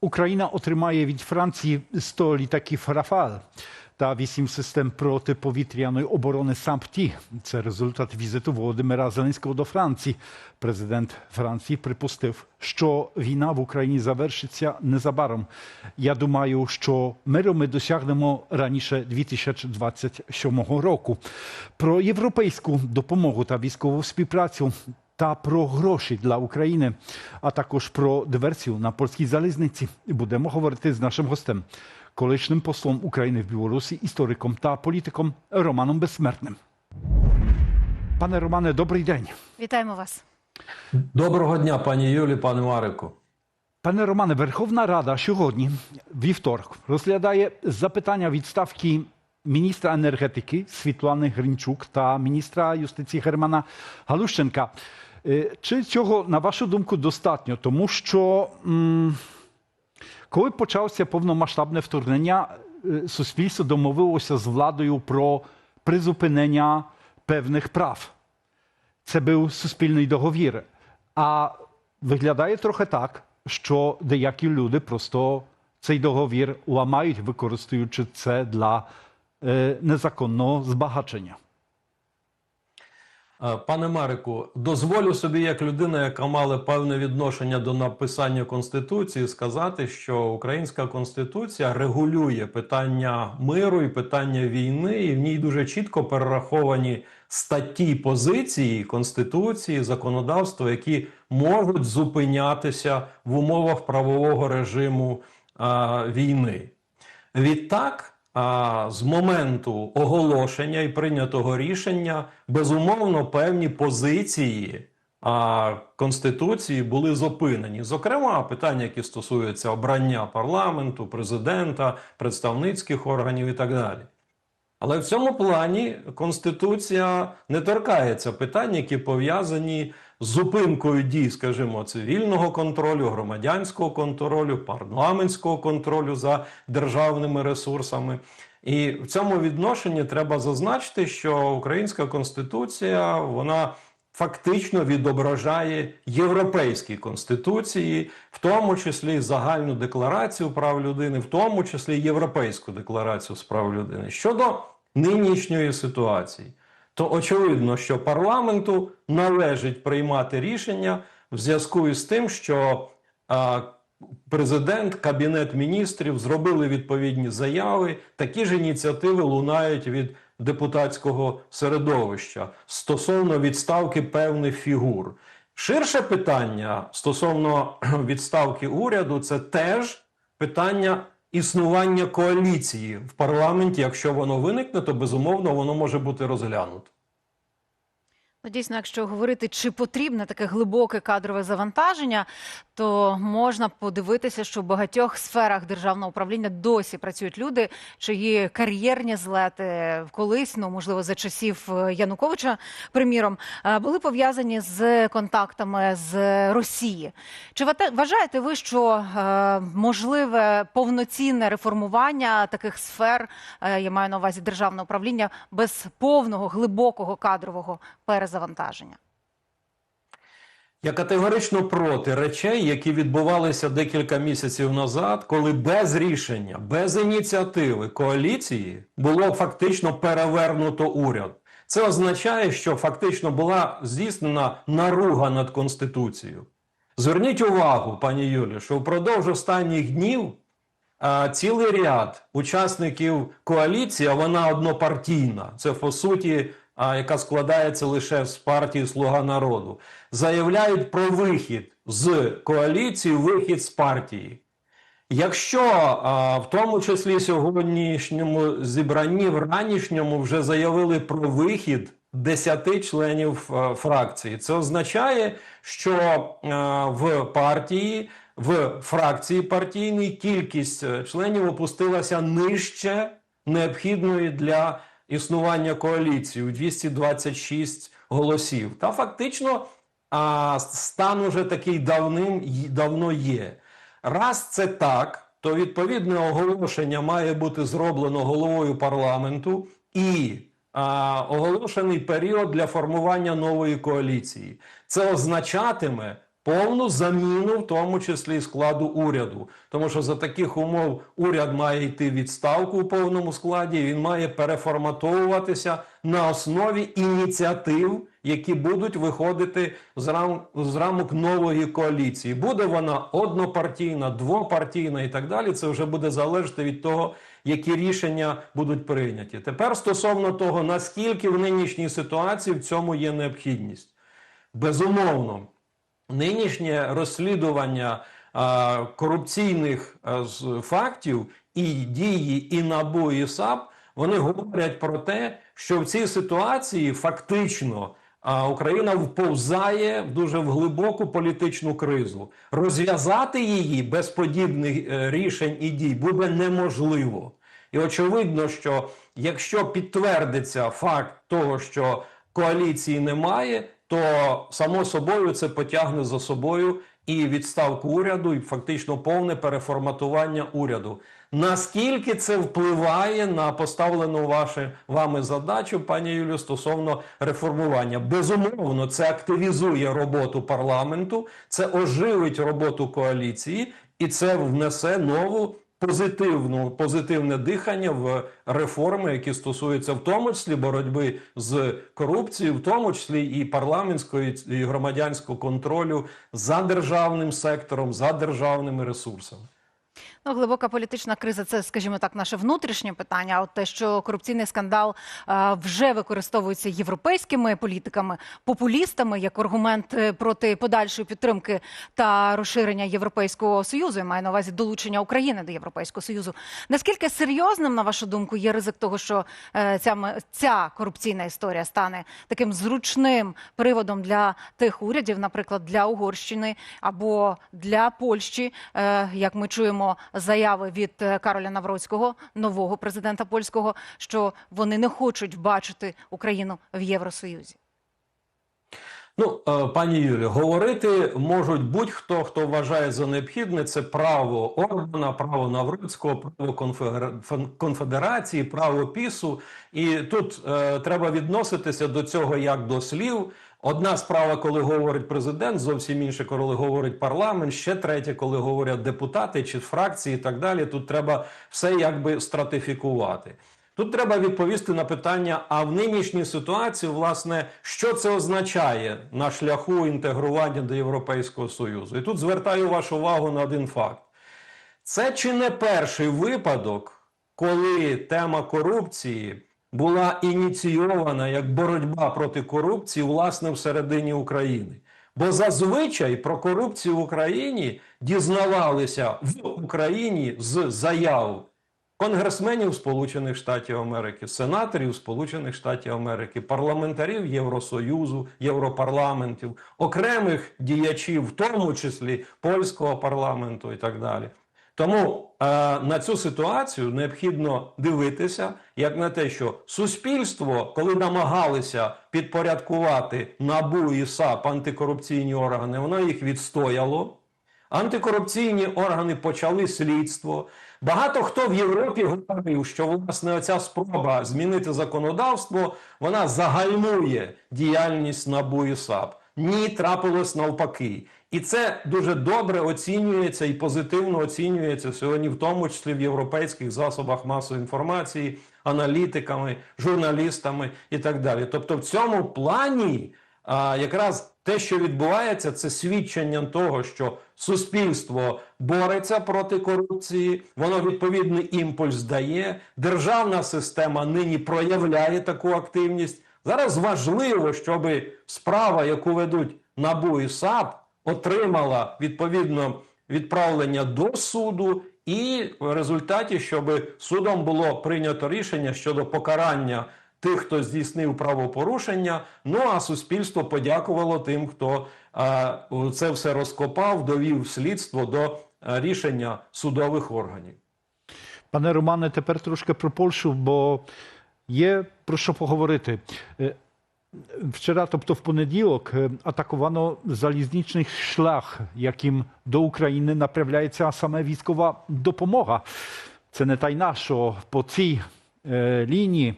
Україна отримає від Франції 100 літаків Рафаль та 8 систем протиповітряної оборони САМПТІ. Це результат візиту Володимира Зеленського до Франції. Президент Франції припустив, що війна в Україні завершиться незабаром. Я думаю, що миру ми досягнемо раніше 2027 року. Про європейську допомогу та військову співпрацю та про гроші для України, а також про диверсію на польській залізниці. Будемо говорити з нашим гостем, колишнім послом України в Білорусі, істориком та політиком Романом Безсмертним. Пане Романе, добрий день. Вітаємо вас. Доброго дня, пані Юлі, пане Марику. Пане Романе, Верховна Рада сьогодні, вівторок, розглядає запитання відставки міністра енергетики Світлани Гринчук та міністра юстиції Германа Галущенка. Е, Чи цього, на вашу думку, достатньо? Тому що коли почалося повномасштабне вторгнення, е, суспільство домовилося з владою про призупинення певних прав. Це був суспільний договір. А виглядає трохи так, що деякі люди просто цей договір ламають, використовуючи це для е, незаконного збагачення. Е, Пане Марику, дозволю собі, як людина, яка мала певне відношення до написання конституції, сказати, що українська конституція регулює питання миру і питання війни, і в ній дуже чітко перераховані статті позиції конституції, законодавства, які можуть зупинятися в умовах правового режиму а, війни. Відтак, з моменту оголошення і прийнятого рішення, безумовно, певні позиції Конституції були зупинені. Зокрема, питання, які стосуються обрання парламенту, президента, представницьких органів і так далі. Але в цьому плані Конституція не торкається питань, які пов'язані зупинкою дій, скажімо, цивільного контролю, громадянського контролю, парламентського контролю за державними ресурсами. І в цьому відношенні треба зазначити, що українська конституція вона фактично відображає європейські конституції, в тому числі загальну декларацію прав людини, в тому числі європейську декларацію з прав людини щодо нинішньої ситуації. То очевидно, що парламенту належить приймати рішення в зв'язку із тим, що а, президент, кабінет міністрів зробили відповідні заяви. Такі ж ініціативи лунають від депутатського середовища стосовно відставки певних фігур. Ширше питання стосовно відставки уряду це теж питання існування коаліції в парламенті. Якщо воно виникне, то безумовно воно може бути розглянуто. Ну, дійсно, якщо говорити, чи потрібне таке глибоке кадрове завантаження, то можна подивитися, що в багатьох сферах державного управління досі працюють люди, чиї кар'єрні злети колись, ну можливо, за часів е, Януковича, приміром, е, були пов'язані з контактами з Росії. Чи вважаєте ви, що е, можливе повноцінне реформування таких сфер, я маю на увазі державне управління, без повного глибокого кадрового перезавантаження? Я категорично проти речей, які відбувалися декілька місяців назад, коли без рішення, без ініціативи коаліції було фактично перевернуто уряд. Це означає, що фактично була здійснена наруга над конституцією. Зверніть увагу, пані Юлі, що впродовж останніх днів а, цілий ряд учасників коаліції, а вона однопартійна, це по суті, яка складається лише з партії Слуга народу, заявляють про вихід з коаліції, вихід з партії. Якщо в тому числі сьогоднішньому зібранні, в ранішньому вже заявили про вихід 10 членів фракції, це означає, що в партії, в фракції партійній кількість е, членів опустилася нижче необхідної для існування коаліції у 226 голосів. Та фактично а, стан уже такий давним давно є. Раз це так, то відповідне оголошення має бути зроблено головою парламенту і оголошений період для формування нової коаліції. Це означатиме повну заміну, в тому числі складу уряду. Тому що за таких умов уряд має йти відставку у повному складі. Він має переформатовуватися на основі ініціатив, які будуть виходити з, рам, з рамок нової коаліції. Буде вона однопартійна, двопартійна і так далі. Це вже буде залежати від того, які рішення будуть прийняті. Тепер стосовно того, наскільки в нинішній ситуації в цьому є необхідність. Безумовно, нинішнє розслідування корупційних фактів і дії і НАБУ, і САП вони говорять про те, що в цій ситуації фактично а, Україна вповзає в дуже в глибоку політичну кризу. Розв'язати її без подібних е, рішень і дій буде неможливо. І очевидно, що якщо підтвердиться факт того, що коаліції немає, то само собою це потягне за собою і відставку уряду, і фактично повне переформатування уряду. Наскільки це впливає на поставлену ваше, вами задачу, пані Юлію, стосовно реформування? Безумовно, це активізує роботу парламенту, це оживить роботу коаліції, і це внесе нову позитивну позитивне дихання в реформи, які стосуються в тому числі боротьби з корупцією, в тому числі і парламентського і громадянського контролю за державним сектором, за державними ресурсами. Ну, глибока політична криза це, скажімо так, наше внутрішнє питання. От те, що корупційний скандал а, вже використовується європейськими політиками, популістами як аргумент е, проти подальшої підтримки та розширення Європейського союзу, я маю на увазі долучення України до Європейського союзу. Наскільки серйозним, на вашу думку, є ризик того, що е, ця ця корупційна історія стане таким зручним приводом для тих урядів, наприклад, для Угорщини або для Польщі, е, як ми чуємо заяви від е, Кароля Навроцького, нового президента польського, що вони не хочуть бачити Україну в Євросоюзі. Ну, е, пані Юлі, говорити можуть будь-хто, хто вважає за необхідне. Це право Орбана, право Навроцького, право конфедерації, право пісу. І тут е, треба відноситися до цього як до слів. Одна справа, коли говорить президент, зовсім інше, коли говорить парламент. Ще третє, коли говорять депутати чи фракції, і так далі. Тут треба все якби стратифікувати. Тут треба відповісти на питання: а в нинішній ситуації, власне, що це означає на шляху інтегрування до Європейського Союзу? І тут звертаю вашу увагу на один факт: це чи не перший випадок, коли тема корупції була ініційована як боротьба проти корупції, власне, всередині України. Бо зазвичай про корупцію в Україні дізнавалися в Україні з заяв конгресменів Сполучених Штатів Америки, сенаторів Сполучених Штатів Америки, парламентарів Євросоюзу, Європарламентів, окремих діячів, в тому числі польського парламенту і так далі. Тому е, на цю ситуацію необхідно дивитися як на те, що суспільство, коли намагалися підпорядкувати НАБУ і САП антикорупційні органи, воно їх відстояло. Антикорупційні органи почали слідство. Багато хто в Європі говорив, що власне оця спроба змінити законодавство вона загальмує діяльність НАБУ і САП. Ні, трапилось навпаки. І це дуже добре оцінюється і позитивно оцінюється сьогодні, в тому числі в європейських засобах масової інформації, аналітиками, журналістами і так далі. Тобто, в цьому плані а, якраз те, що відбувається, це свідченням того, що суспільство бореться проти корупції, воно відповідний імпульс дає. Державна система нині проявляє таку активність. Зараз важливо, щоб справа, яку ведуть НАБУ і САП, отримала відповідно відправлення до суду, і в результаті, щоб судом було прийнято рішення щодо покарання тих, хто здійснив правопорушення. Ну а суспільство подякувало тим, хто а, це все розкопав, довів слідство до рішення судових органів. Пане Романе, тепер трошки про Польщу, бо є про що поговорити. Вчора, тобто в понеділок, е, атакувано залізничний шлях, яким до України направляється саме військова допомога. Це не тайна, що по цій е, лінії,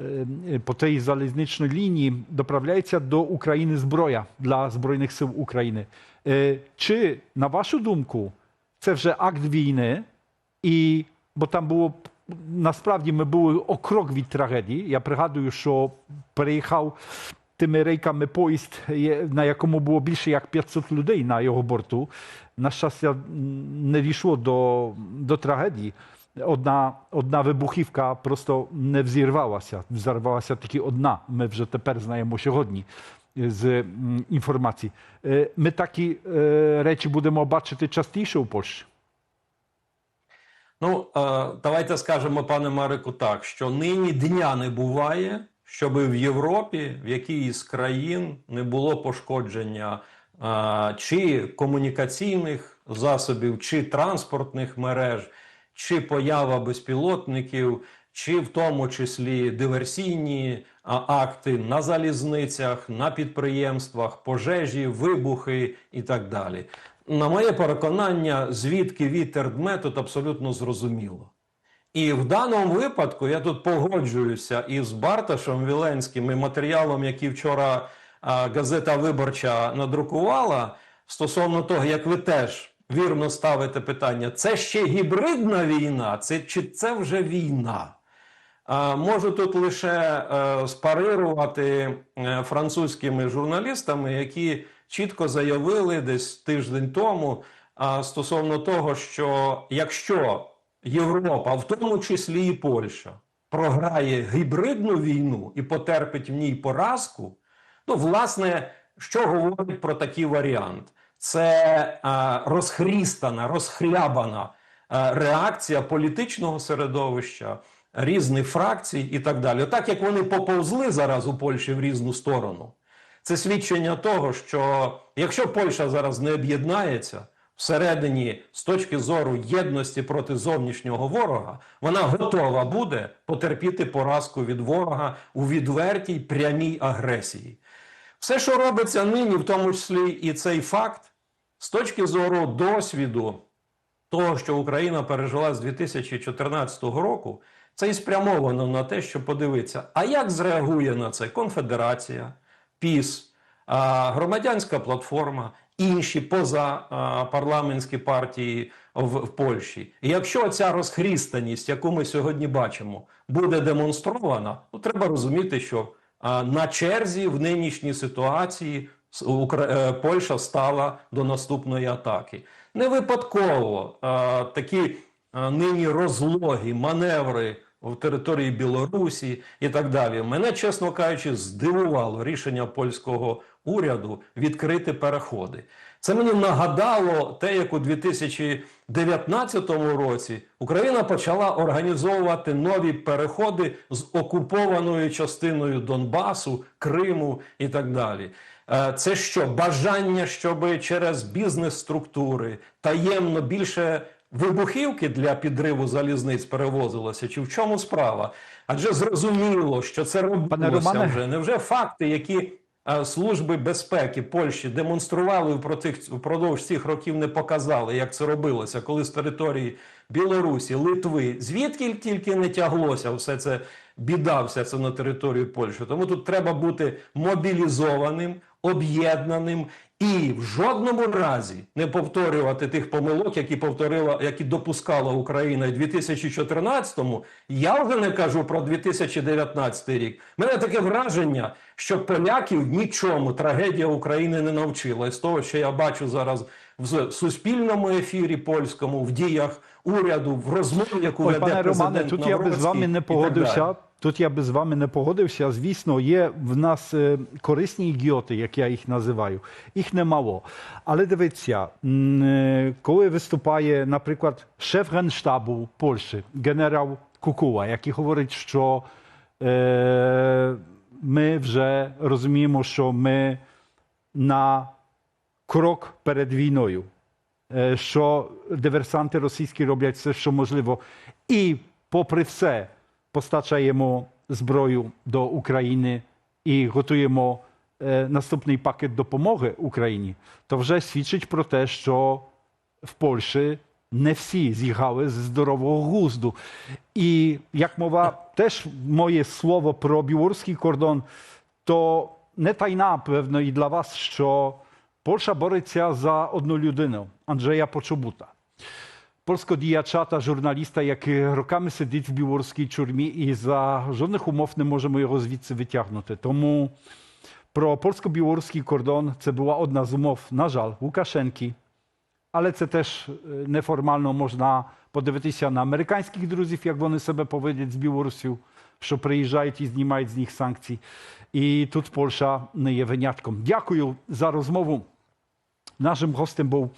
е, по цій залізничній лінії доправляється до України зброя для Збройних сил України. Чи, на вашу думку, це вже акт війни, і бо там було насправді ми були о крок від трагедії. Я пригадую, що переїхав тими рейками поїзд, на якому було більше як 500 людей на його борту. На щастя, не дійшло до, до трагедії. Одна, одна вибухівка просто не взірвалася. Взорвалася тільки одна. Ми вже тепер знаємо сьогодні з м, інформацій. Е, Ми такі е, речі будемо бачити частіше у Польщі. Ну, е, давайте скажемо, пане Марику, так, що нині дня не буває, щоб в Європі, в якійсь з країн не було пошкодження е, чи комунікаційних засобів, чи транспортних мереж, чи поява безпілотників, чи в тому числі диверсійні акти на залізницях, на підприємствах, пожежі, вибухи і так далі. На моє переконання, звідки вітер дме, тут абсолютно зрозуміло. І в даному випадку я тут погоджуюся із Барташем Віленським і матеріалом, який вчора газета Виборча надрукувала, стосовно того, як ви теж вірно ставите питання, це ще гібридна війна, це, чи це вже війна? Можу тут лише е, спарирувати е, французькими журналістами, які чітко заявили десь тиждень тому а, стосовно того, що якщо Європа, в тому числі і Польща, програє гібридну війну і потерпить в ній поразку, ну, власне, що говорить про такий варіант? Це розхрістана, розхлябана реакція політичного середовища, різних фракцій і так далі. Так як вони поповзли зараз у Польщі в різну сторону, це свідчення того, що якщо Польща зараз не об'єднається всередині з точки зору єдності проти зовнішнього ворога, вона готова буде потерпіти поразку від ворога у відвертій прямій агресії. Все, що робиться нині, в тому числі і цей факт, з точки зору досвіду того, що Україна пережила з 2014 року, це і спрямовано на те, щоб подивитися, а як зреагує на це Конфедерація, ПІС, громадянська платформа, інші позапарламентські партії в, в Польщі. І якщо ця розхрістаність, яку ми сьогодні бачимо, буде демонстрована, то треба розуміти, що на черзі в нинішній ситуації е, Польща стала до наступної атаки. Не випадково такі нині розлоги, маневри в території Білорусі і так далі. Мене, чесно кажучи, здивувало рішення польського уряду відкрити переходи. Це мені нагадало те, як у 2019 році Україна почала організовувати нові переходи з окупованою частиною Донбасу, Криму і так далі. Е, Це що бажання, щоб через бізнес-структури таємно більше вибухівки для підриву залізниць перевозилося? Чи в чому справа? Адже зрозуміло, що це робилося вже. Невже факти, які е, служби безпеки Польщі демонстрували впродовж цих років, не показали, як це робилося, коли з території Білорусі, Литви, звідки тільки не тяглося все це біда, все це на територію Польщі. Тому тут треба бути мобілізованим, об'єднаним і в жодному разі не повторювати тих помилок, які повторила, які допускала Україна в 2014-му. Я вже не кажу про 2019 рік. Мене таке враження, що поляків нічому трагедія України не навчила. І з того, що я бачу зараз в суспільному ефірі польському, в діях уряду, в розмові, яку Ой, веде пане президент Романе, тут я би з вами не погодився. Тут я би з вами не погодився. Звісно, є в нас е, корисні ідіоти, як я їх називаю. Їх немало. Але дивіться, е, коли виступає, наприклад, шеф генштабу Польщі, генерал Кукула, який говорить, що е, ми вже розуміємо, що ми на крок перед війною, що диверсанти російські роблять все, що можливо, і попри все постачаємо зброю до України і готуємо е, наступний пакет допомоги Україні, то вже свідчить про те, що в Польщі не всі з'їхали з здорового глузду. І як мова, теж моє слово про білоруський кордон, то не tajna pewno i dla was, що Польща бореться за одну людину Анджея Почобута. Польського діяча та журналіста, який роками сидить в білоруській тюрмі, і за жодних умов не можемо його звідси витягнути. Тому про польсько-білоруський кордон це була одна з умов, на жаль, Лукашенки. Але це теж е, неформально можна подивитися на американських друзів, як вони себе поводять з Білорусю, що приїжджають і знімають з них санкції. І тут Польща не є винятком. Дякую за розмову. Нашим гостем був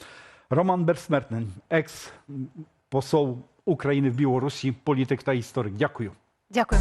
Роман Берсмертнен, екс-посол України в Білорусі, політик та історик. Дякую. Дякую.